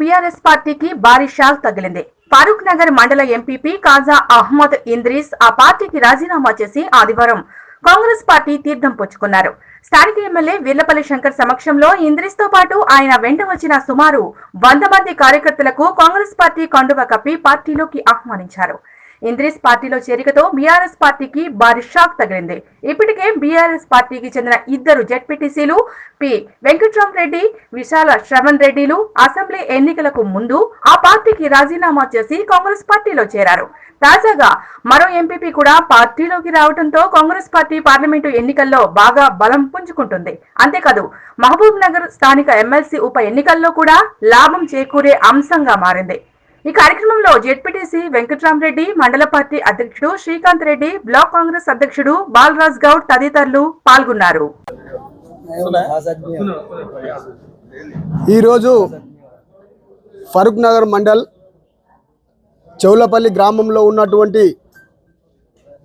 BRS పార్టీకి భారీ shock తగిలింది. ఫారూక్ నగర్ మండల ఎంపీపీ కాజా అహ్మద్ ఇంద్రీస్ ఆ పార్టీకి రాజీనామా చేసి ఆదివారం కాంగ్రెస్ పార్టీ తీర్థం పుచ్చుకున్నారు. స్థానిక ఎమ్మెల్యే వీర్లపల్లి శంకర్ సమక్షంలో ఇంద్రీస్తో పాటు ఆయన వెంట వచ్చిన సుమారు వంద మంది కార్యకర్తలకు కాంగ్రెస్ పార్టీ కండువ కప్పి పార్టీలోకి ఆహ్వానించారు. ఇంద్రీస్ పార్టీలో చేరికతో బీఆర్ఎస్ పార్టీకి భారీ షాక్ తగిలింది. ఇప్పటికే బీఆర్ఎస్ పార్టీకి చెందిన ఇద్దరు జెడ్పీటీసీలు పి. వెంకట్రామరెడ్డి విశాల శ్రవణ్ రెడ్డిలు అసెంబ్లీ ఎన్నికలకు ముందు ఆ పార్టీకి రాజీనామా చేసి కాంగ్రెస్ పార్టీలో చేరారు. తాజాగా మరో ఎంపీపీ కూడా పార్టీలోకి రావడంతో కాంగ్రెస్ పార్టీ పార్లమెంటు ఎన్నికల్లో బాగా బలం పుంజుకుంటుంది. అంతేకాదు మహబూబ్ నగర్ స్థానిక ఎమ్మెల్సీ ఉప ఎన్నికల్లో కూడా లాభం చేకూరే అంశంగా మారింది. ఈ కార్యక్రమంలో జెడ్పీటీసీ వెంకట్రామరెడ్డి మండల పార్టీ అధ్యక్షుడు శ్రీకాంత్ రెడ్డి బ్లాక్ కాంగ్రెస్ అధ్యక్షుడు బాలరాజ్ గౌడ్ తదితరులు పాల్గొన్నారు. ఈరోజు ఫరూక్ నగర్ మండల్ చౌలపల్లి గ్రామంలో ఉన్నటువంటి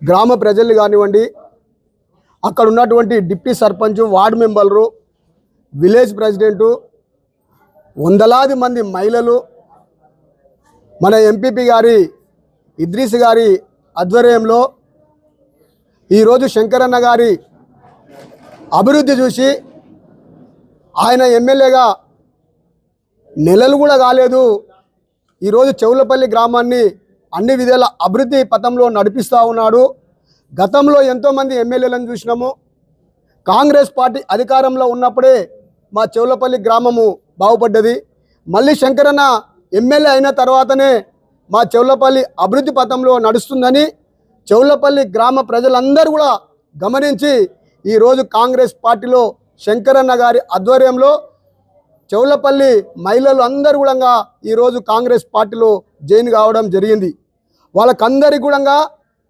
గ్రామ ప్రజలు కానివ్వండి అక్కడ ఉన్నటువంటి డిప్టీ సర్పంచ్ వార్డు మెంబర్లు విలేజ్ ప్రెసిడెంటు వందలాది మంది మహిళలు మన ఎంపీపీ గారి ఇద్రీస్ గారి ఆధ్వర్యంలో ఈరోజు శంకరన్న గారి అభివృద్ధి చూసి ఆయన ఎమ్మెల్యేగా నెలలు కూడా కాలేదు. ఈరోజు చెవులపల్లి గ్రామాన్ని అన్ని విధాల అభివృద్ధి పథంలో నడిపిస్తూ ఉన్నాడు. గతంలో ఎంతోమంది ఎమ్మెల్యేలను చూసినాము. కాంగ్రెస్ పార్టీ అధికారంలో ఉన్నప్పుడే మా చెవులపల్లి గ్రామము బాగుపడ్డది. మళ్ళీ శంకరన్న ఎమ్మెల్యే అయిన తర్వాతనే మా చెవులపల్లి అభివృద్ధి పథంలో నడుస్తుందని చెవులపల్లి గ్రామ ప్రజలందరూ కూడా గమనించి ఈరోజు కాంగ్రెస్ పార్టీలో శంకరన్న గారి ఆధ్వర్యంలో చెవులపల్లి మహిళలు అందరూ కూడా ఈరోజు కాంగ్రెస్ పార్టీలో జైన్ కావడం జరిగింది. వాళ్ళకందరికి కూడా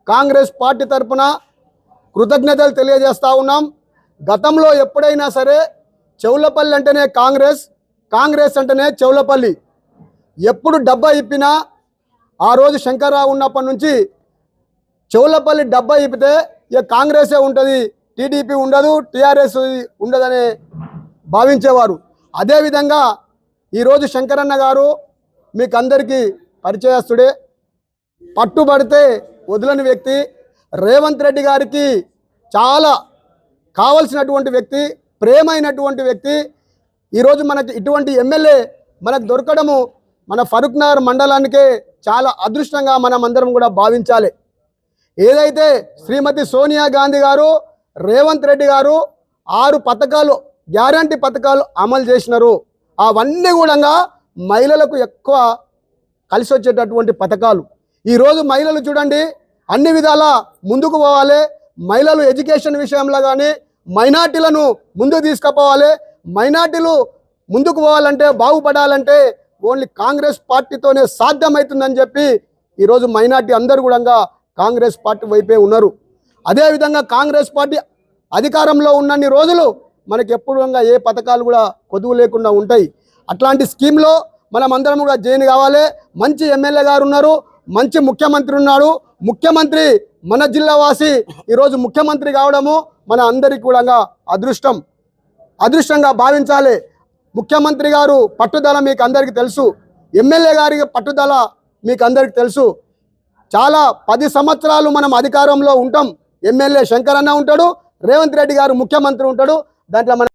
కాంగ్రెస్ పార్టీ తరఫున కృతజ్ఞతలు తెలియజేస్తూ ఉన్నాం. గతంలో ఎప్పుడైనా సరే చెవులపల్లి అంటేనే కాంగ్రెస్ కాంగ్రెస్ అంటేనే చెవులపల్లి. ఎప్పుడు డబ్బా ఇప్పినా ఆ రోజు శంకర్రావు ఉన్నప్పటి నుంచి చెవులపల్లి డబ్బా ఇప్పితే ఇక కాంగ్రెసే ఉంటుంది టీడీపీ ఉండదు టీఆర్ఎస్ ఉండదని భావించేవారు. అదేవిధంగా ఈరోజు శంకరన్న గారు మీకు అందరికీ పరిచయస్తుడే. పట్టుబడితే వదిలని వ్యక్తి. రేవంత్ రెడ్డి గారికి చాలా కావలసినటువంటి వ్యక్తి ప్రేమైనటువంటి వ్యక్తి. ఈరోజు మనకి ఇటువంటి ఎమ్మెల్యే మనకు దొరకడము మన ఫరూక్నగర్ మండలానికే చాలా అదృష్టంగా మనం అందరం కూడా భావించాలి. ఏదైతే శ్రీమతి సోనియా గాంధీ గారు రేవంత్ రెడ్డి గారు ఆరు పథకాలు గ్యారంటీ పథకాలు అమలు చేసినారు. అవన్నీ కూడా మహిళలకు ఎక్కువ కలిసి వచ్చేటటువంటి పథకాలు ఈరోజు మహిళలు చూడండి అన్ని విధాల ముందుకు పోవాలి. మహిళలు ఎడ్యుకేషన్ విషయంలో కానీ మైనార్టీలను ముందుకు తీసుకుపోవాలి. మైనార్టీలు ముందుకు పోవాలంటే బాగుపడాలంటే ఓన్లీ కాంగ్రెస్ పార్టీతోనే సాధ్యమవుతుందని చెప్పి ఈరోజు మైనార్టీ అందరూ కూడా కాంగ్రెస్ పార్టీ వైపే ఉన్నారు. అదేవిధంగా కాంగ్రెస్ పార్టీ అధికారంలో ఉన్నన్ని రోజులు మనకి ఎప్పుడు ఏ పథకాలు కూడా కొదువు లేకుండా ఉంటాయి. అట్లాంటి స్కీమ్లో మనం అందరం కూడా జైన్ కావాలి. మంచి ఎమ్మెల్యే గారు ఉన్నారు. మంచి ముఖ్యమంత్రి ఉన్నాడు. ముఖ్యమంత్రి మన జిల్లా వాసి ఈరోజు ముఖ్యమంత్రి కావడము మన అందరికీ కూడా అదృష్టం. అదృష్టంగా భావించాలి. ముఖ్యమంత్రి గారు పట్టుదల మీకు అందరికీ తెలుసు ఎమ్మెల్యే గారి పట్టుదల మీకు అందరికీ తెలుసు. చాలా పది సంవత్సరాలు మనం అధికారంలో ఉంటాం. ఎమ్మెల్యే శంకర్ అన్న ఉంటాడు రేవంత్ రెడ్డి గారు ముఖ్యమంత్రి ఉంటాడు. దాంట్లో మన